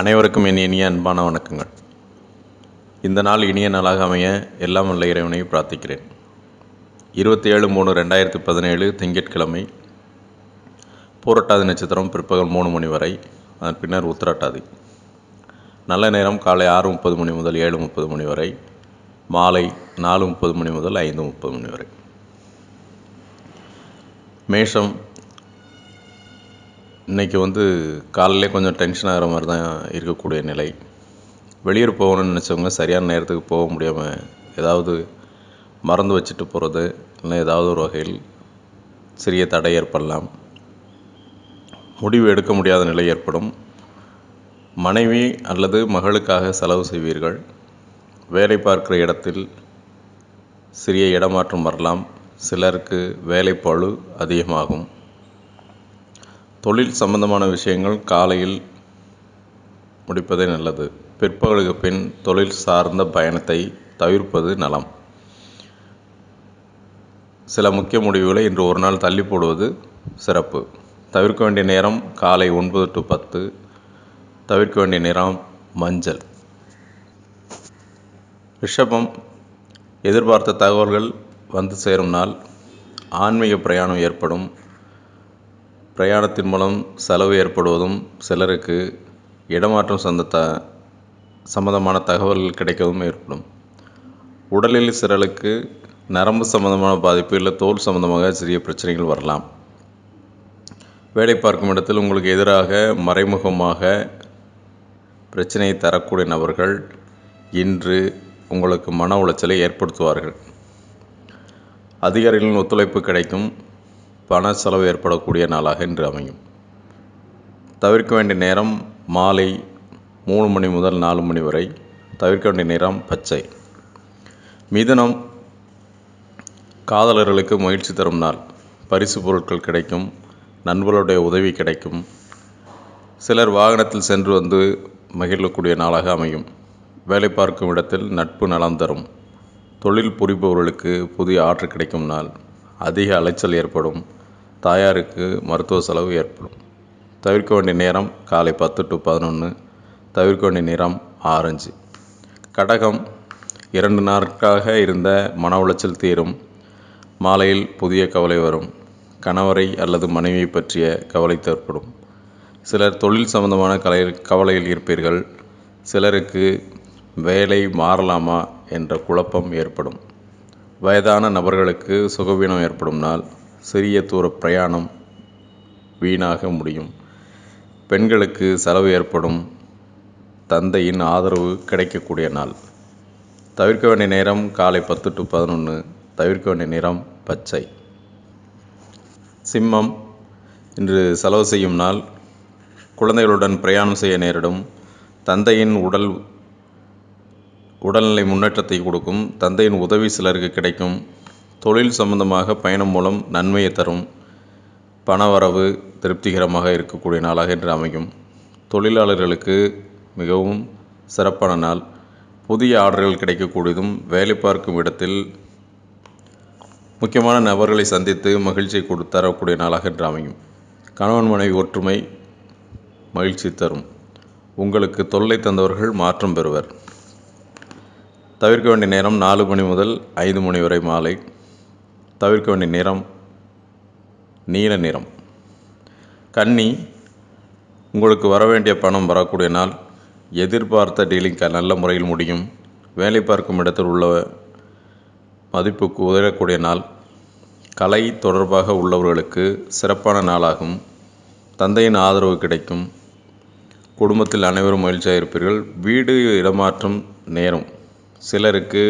அனைவருக்கும் என் இனிய அன்பான வணக்கங்கள். இந்த நாள் இனிய நாளாக அமைய எல்லாம் உள்ள இறைவனை பிரார்த்திக்கிறேன். இருபத்தி ஏழு மூணு ரெண்டாயிரத்தி பதினேழு திங்கட்கிழமை பூரட்டாதி நட்சத்திரம் பிற்பகல் மூணு மணி வரை அதன் பின்னர் உத்திரட்டாதி. நல்ல நேரம் காலை ஆறு முப்பது மணி முதல் ஏழு முப்பது மணி வரை மாலை நாலு முப்பது மணி முதல் ஐந்து முப்பது மணி வரை. மேஷம் இன்றைக்கி வந்து காலையிலே கொஞ்சம் டென்ஷன் ஆகிற மாதிரி தான் இருக்கக்கூடிய நிலை. வெளியூர் போகணும்னு நினச்சவங்க சரியான நேரத்துக்கு போக முடியாமல் ஏதாவது மறந்து வச்சுட்டு போகிறது இல்லை ஏதாவது ஒரு வகையில் சிறிய தடை ஏற்படலாம். முடிவு எடுக்க முடியாத நிலை ஏற்படும். மனைவி அல்லது மகளுக்காக செலவு செய்வீர்கள். வேலை பார்க்குற இடத்தில் சிறிய இடமாற்றம் வரலாம். சிலருக்கு வேலைப்பழு அதிகமாகும். தொழில் சம்பந்தமான விஷயங்கள் காலையில் முடிப்பதே நல்லது. பிற்பகலுக்கு பின் தொழில் சார்ந்த பயணத்தை தவிர்ப்பது நலம். சில முக்கிய முடிவுகளை இன்று ஒரு நாள் தள்ளி போடுவது சிறப்பு. தவிர்க்க வேண்டிய நேரம் காலை ஒன்பது டு பத்து. தவிர்க்க வேண்டிய நேரம் மஞ்சள். ரிஷபம் எதிர்பார்த்த தகவல்கள் வந்து சேரும் நாள். ஆன்மீக பிரயாணம் ஏற்படும். பிரயாணத்தின் மூலம் செலவு ஏற்படுவதும் சிலருக்கு இடமாற்றம் சந்த த சம்மந்தமான தகவல்கள் கிடைக்கவும் ஏற்படும். உடலில் சிலருக்கு நரம்பு சம்பந்தமான பாதிப்பு இல்லை தோல் சம்பந்தமாக சிறிய பிரச்சனைகள் வரலாம். வேலை பார்க்கும் இடத்தில் உங்களுக்கு எதிராக மறைமுகமாக பிரச்சனையை தரக்கூடிய நபர்கள் இன்று உங்களுக்கு மன உளைச்சலை ஏற்படுத்துவார்கள். அதிகாரிகளின் ஒத்துழைப்பு கிடைக்கும். பண செலவு ஏற்படக்கூடிய நாளாக இன்று அமையும். தவிர்க்க வேண்டிய நேரம் மாலை மூணு மணி முதல் நாலு மணி வரை தவிர்க்க வேண்டிய நேரம் பச்சை. மிதனம் காதலர்களுக்கு மகிழ்ச்சி தரும் நாள். பரிசு பொருட்கள் கிடைக்கும் நண்பர்களுடைய உதவி கிடைக்கும். சிலர் வாகனத்தில் சென்று வந்து மகிழக்கூடிய நாளாக அமையும். வேலை பார்க்கும் இடத்தில் நட்பு நலம் தரும். தொழில் புரிபவர்களுக்கு புதிய ஆற்று கிடைக்கும் நாள். அதிக அலைச்சல் ஏற்படும். தாயாருக்கு மருத்துவ செலவு ஏற்படும். தவிர்க்க வேண்டிய நேரம் காலை பத்து டு பதினொன்று தவிர்க்க வேண்டிய நிறம் ஆரஞ்சு. கடகம் இரண்டு நாட்களாக இருந்த மன உளைச்சல் தீரும். மாலையில் புதிய கவலை வரும். கணவரை அல்லது மனைவியை பற்றிய கவலை ஏற்படும் சிலர் தொழில் சம்பந்தமான கலை கவலையில் இருப்பீர்கள். சிலருக்கு வேலை மாறலாமா என்ற குழப்பம் ஏற்படும். வயதான நபர்களுக்கு சுகவீனம் ஏற்படும் நாள். சிறிய தூர பிரயாணம் வீணாக முடியும். பெண்களுக்கு செலவு ஏற்படும். தந்தையின் ஆதரவு கிடைக்கக்கூடிய நாள். தவிர்க்க வேண்டிய நேரம் காலை பத்து டு பதினொன்று தவிர்க்க வேண்டிய நிறம் பச்சை. சிம்மம். இன்று செலவு செய்யும் நாள். குழந்தைகளுடன் பிரயாணம் செய்ய நேரிடும். தந்தையின் உடல் உடல்நிலை முன்னேற்றத்தை கொடுக்கும். தந்தையின் உதவி சிலருக்கு கிடைக்கும். தொழில் சம்பந்தமாக பயணம் மூலம் நன்மையை தரும் பணவரவு திருப்திகரமாக இருக்கக்கூடிய நாளாக இன்று அமையும். தொழிலாளர்களுக்கு மிகவும் சிறப்பான நாள். புதிய ஆர்டர்கள் கிடைக்கக்கூடியதும் வேலை பார்க்கும் இடத்தில் முக்கியமான நபர்களை சந்தித்து மகிழ்ச்சியை கொடு தரக்கூடிய நாளாக இன்று அமையும். கணவன் மனைவி ஒற்றுமை மகிழ்ச்சி தரும். உங்களுக்கு தொல்லை தந்தவர்கள் மாற்றம் பெறுவர். தவிர்க்க வேண்டிய நேரம் நாலு மணி முதல் ஐந்து மணி வரை மாலை. தவிர்க்க வேண்டிய நிறம் நீல நிறம். கன்னி உங்களுக்கு வர வேண்டிய பணம் வரக்கூடிய நாள் எதிர்பார்த்த டீலிங் நல்ல முறையில் முடியும். வேலை பார்க்கும் இடத்தில் உள்ள மதிப்புக்கு உதவக்கூடிய நாள் கலை தொடர்பாக உள்ளவர்களுக்கு சிறப்பான நாளாகும். தந்தையின் ஆதரவு கிடைக்கும். குடும்பத்தில் அனைவரும் மகிழ்ச்சியாக இருப்பீர்கள். வீடு இடமாற்றம் நேரம். சிலருக்கு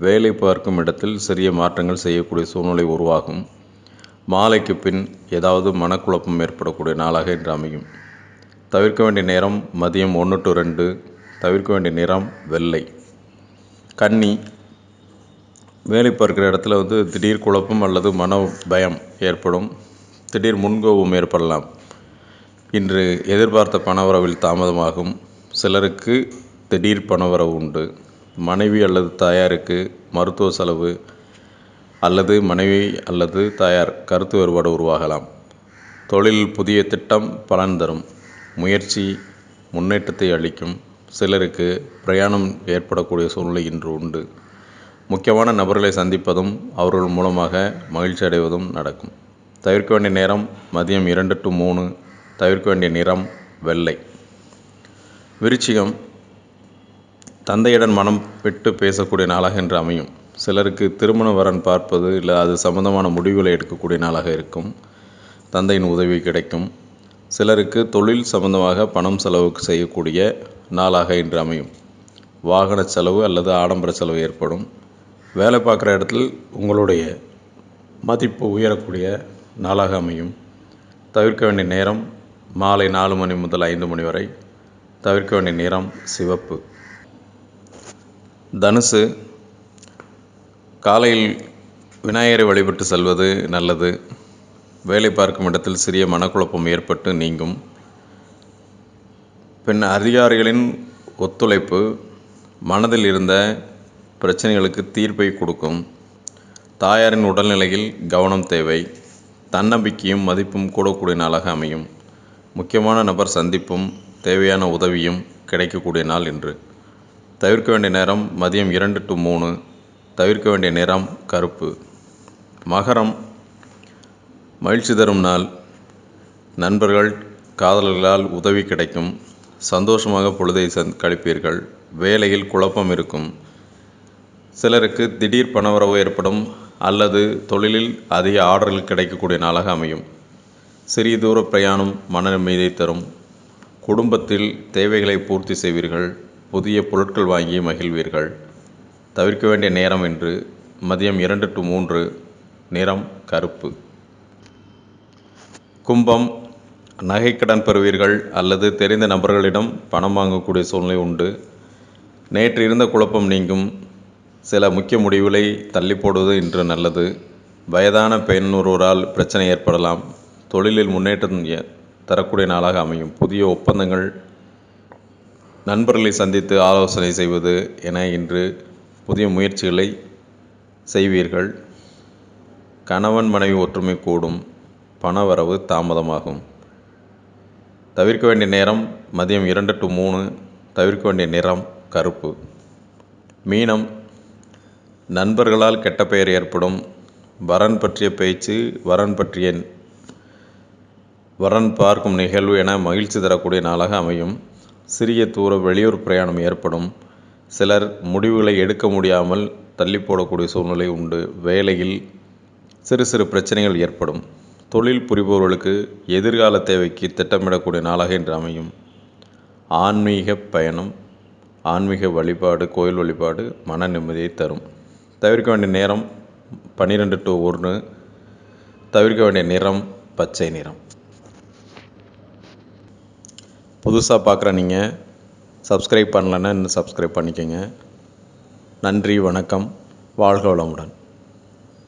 வேலை பார்க்கும் இடத்தில் சிறிய மாற்றங்கள் செய்யக்கூடிய சூழ்நிலை உருவாகும். மாலைக்கு பின் ஏதாவது மனக்குழப்பம் ஏற்படக்கூடிய நாளாக இன்று அமையும். தவிர்க்க வேண்டிய நேரம் மதியம் ஒன்று டு ரெண்டு. தவிர்க்க வேண்டிய நிறம் வெள்ளை. கன்னி வேலை பார்க்குற இடத்துல வந்து திடீர் குழப்பம் அல்லது மன பயம் ஏற்படும். திடீர் முன்கோபம் ஏற்படலாம். இன்று எதிர்பார்த்த பணவரவில் தாமதமாகும். சிலருக்கு திடீர் பணவரவு உண்டு. மனைவி அல்லது தாயாருக்கு மருத்துவ செலவு அல்லது மனைவி அல்லது தாயார் கருத்து வேறுபாடு உருவாகலாம். தொழில் புதிய திட்டம் பலன் தரும். முயற்சி முன்னேற்றத்தை அளிக்கும். சிலருக்கு பிரயாணம் ஏற்படக்கூடிய சூழ்நிலை இன்று உண்டு. முக்கியமான நபர்களை சந்திப்பதும் அவர்கள் மூலமாக மகிழ்ச்சி அடைவதும் நடக்கும். தவிர்க்க வேண்டிய நேரம் மதியம் இரண்டு டு மூணு. தவிர்க்க வேண்டிய நிறம் வெள்ளை. விருச்சிகம் தந்தையுடன் மனம் விட்டு பேசக்கூடிய நாளாக என்று அமையும். சிலருக்கு திருமண வரன் பார்ப்பது இல்லை அது சம்பந்தமான முடிவுகளை எடுக்கக்கூடிய நாளாக இருக்கும். தந்தையின் உதவி கிடைக்கும். சிலருக்கு தொழில் சம்பந்தமாக பணம் செலவு செய்யக்கூடிய நாளாக இன்று அமையும். வாகன செலவு அல்லது ஆடம்பர செலவு ஏற்படும். வேலை பார்க்குற இடத்தில் உங்களுடைய மதிப்பு உயரக்கூடிய நாளாக அமையும். தவிர்க்க வேண்டிய நேரம் மாலை நாலு மணி முதல் ஐந்து மணி வரை. தவிர்க்க வேண்டிய நிறம் சிவப்பு. தனுசு காலையில் விநாயகரை வழிபட்டு செல்வது நல்லது. வேலை பார்க்கும் இடத்தில் சிறிய மனக்குழப்பம் ஏற்பட்டு நீங்கும். பின் அதிகாரிகளின் ஒத்துழைப்பு மனதில் இருந்த பிரச்சனைகளுக்கு தீர்ப்பை கொடுக்கும். தாயாரின் உடல்நிலையில் கவனம் தேவை. தன்னம்பிக்கையும் மதிப்பும் கூடக்கூடிய நாளாக அமையும். முக்கியமான நபர் சந்திப்பும் தேவையான உதவியும் கிடைக்கக்கூடிய நாள் இன்று. தவிர்க்க வேண்டிய நேரம் மதியம் இரண்டு டு மூணு. தவிர்க்க வேண்டிய நிறம் கருப்பு. மகரம் மகிழ்ச்சி தரும் நாள். நண்பர்கள் காதலர்களால் உதவி கிடைக்கும். சந்தோஷமாக பொழுதை சந் கழிப்பீர்கள். வேலையில் குழப்பம் இருக்கும். சிலருக்கு திடீர் பணவரவு ஏற்படும் அல்லது தொழிலில் அதிக ஆர்டர்கள் கிடைக்கக்கூடிய நாளாக அமையும். சிறிய தூர பிரயாணம் மன நிம்மதியை தரும். குடும்பத்தில் தேவைகளை பூர்த்தி செய்வீர்கள். புதிய பொருட்கள் வாங்கி மகிழ்வீர்கள். தவிர்க்க வேண்டிய நேரம் என்று மதியம் இரண்டு டு மூன்று நிறம் கருப்பு. கும்பம் நகைக்கடன் பெறுவீர்கள் அல்லது தெரிந்த நபர்களிடம் பணம் வாங்கக்கூடிய சூழ்நிலை உண்டு. நேற்று இருந்த குழப்பம் நீங்கும். சில முக்கிய முடிவுகளை தள்ளி போடுவது இன்று நல்லது. வயதான பெண் ஒருவரால் பிரச்சனை ஏற்படலாம். தொழிலில் முன்னேற்றம் தரக்கூடிய நாளாக அமையும். புதிய ஒப்பந்தங்கள் நண்பர்களை சந்தித்து ஆலோசனை செய்வது என இன்று புதிய முயற்சிகளை செய்வீர்கள். கணவன் மனைவி ஒற்றுமை கூடும் பணவரவு தாமதமாகும். தவிர்க்க வேண்டிய நேரம் மதியம் இரண்டு டு மூணு தவிர்க்க வேண்டிய நிறம் கருப்பு. மீனம் நண்பர்களால் கெட்ட பெயர் ஏற்படும் வரன் பற்றிய பேச்சு வரன் பற்றிய வரன் பார்க்கும் நிகழ்வு என மகிழ்ச்சி தரக்கூடிய நாளாக அமையும். சிறிய தூர வெளியூர் பிரயாணம் ஏற்படும். சிலர் முடிவுகளை எடுக்க முடியாமல் தள்ளி போடக்கூடிய சூழ்நிலை உண்டு. வேலையில் சிறு சிறு பிரச்சனைகள் ஏற்படும். தொழில் புரிபவர்களுக்கு எதிர்கால தேவைக்கு திட்டமிடக்கூடிய நாளாக இன்று அமையும். ஆன்மீக பயணம் ஆன்மீக வழிபாடு கோயில் வழிபாடு மன நிம்மதியை தரும். தவிர்க்க வேண்டிய நேரம் பன்னிரெண்டு டு ஒன்று. தவிர்க்க வேண்டிய நிறம் பச்சை நிறம். புதுசாக பார்க்குற நீங்கள் சப்ஸ்கிரைப் பண்ணலன்னா இன்னும் சப்ஸ்கிரைப் பண்ணிக்கோங்க. நன்றி வணக்கம். வாழ்க வளமுடன்.